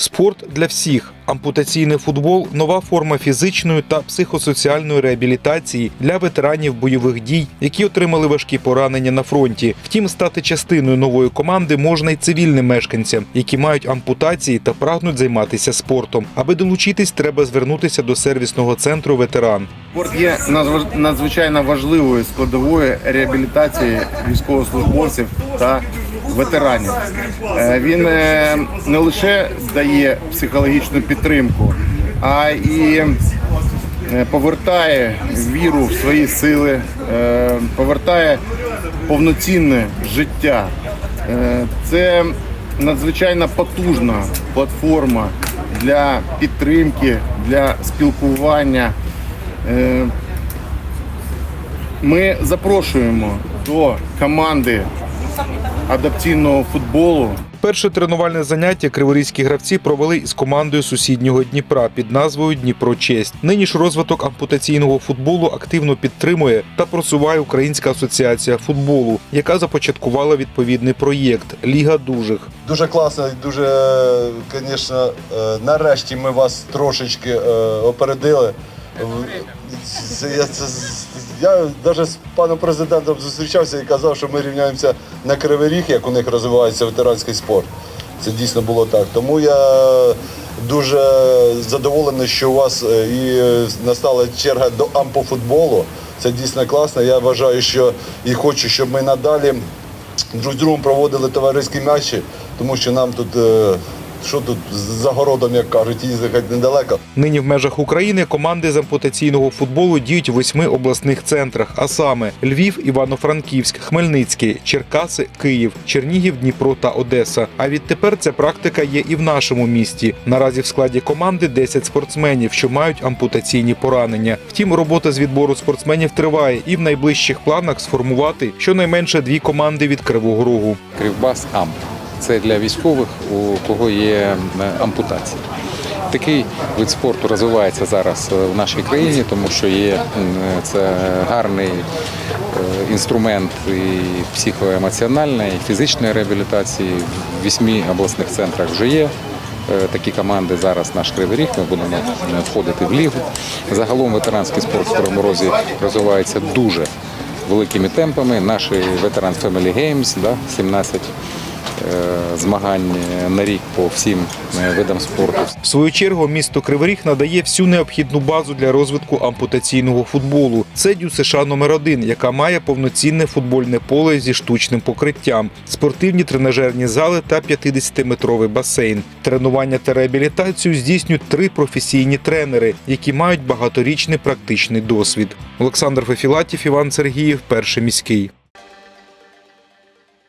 Спорт для всіх. Ампутаційний футбол нова форма фізичної та психосоціальної реабілітації для ветеранів бойових дій, які отримали важкі поранення на фронті. Втім, стати частиною нової команди можна й цивільним мешканцям, які мають ампутації та прагнуть займатися спортом. Аби долучитись, треба звернутися до сервісного центру ветеран. Спорт є надзвичайно важливою складовою реабілітації військовослужбовців та ветеранів. Е, Він е, не лише дає психологічну підтримку, а і е, повертає віру в свої сили, повертає повноцінне життя. Це надзвичайно потужна платформа для підтримки, для спілкування. Ми запрошуємо до команди адаптивного футболу Перше тренувальне заняття криворізькі гравці провели із командою сусіднього Дніпра під назвою Дніпро Честь. Нині ж розвиток ампутаційного футболу активно підтримує та просуває Українська асоціація футболу, яка започаткувала відповідний проєкт Ліга дужих. Дуже класно, і дуже, звісно, нарешті ми вас трошечки е, опередили. Це, це, я навіть з паном президентом зустрічався і казав, що ми рівняємося на Кривий Ріг, як у них розвивається ветеранський спорт. Це дійсно було так. Тому я дуже задоволений, що у вас е, і настала черга до ампофутболу. Це дійсно класно. Я вважаю, що і хочу, щоб ми надалі друг з другом проводили товариські матчі, тому що нам тут, е, що тут за городом, як кажуть, їздити недалеко. Нині в межах України команди з ампутаційного футболу діють у восьми обласних центрах, а саме Львів, Івано-Франківськ, Хмельницький, Черкаси, Київ, Чернігів, Дніпро та Одеса. А відтепер ця практика є і в нашому місті. Наразі в складі команди 10 спортсменів, що мають ампутаційні поранення. Втім, робота з відбору спортсменів триває і в найближчих планах сформувати щонайменше дві команди від Кривого Рогу. Кривбас Амп. Це для військових, у кого є е, ампутації. Такий вид спорту розвивається зараз е, в нашій країні, тому що є це гарний е, інструмент і психоемоціональної, і фізичної реабілітації. В вісьмі обласних центрах вже є. е, Такі команди зараз наш Кривий Ріг, ми будемо е, входити в лігу. Загалом ветеранський спорт в Кривому Розі розвивається дуже великими темпами. Наші ветеран Family Games, да, 17 е, змагань на рік по всім е, видам спорту. В свою чергу місто Кривий Ріг надає всю необхідну базу для розвитку ампутаційного футболу. Це дю США номер 1 яка має повноцінне футбольне поле зі штучним покриттям, спортивні тренажерні зали та 50-метровий басейн. Тренування та реабілітацію здійснюють три професійні тренери, які мають багаторічний практичний досвід. Олександр Фефілатів, Іван Сергіїв, перший міський.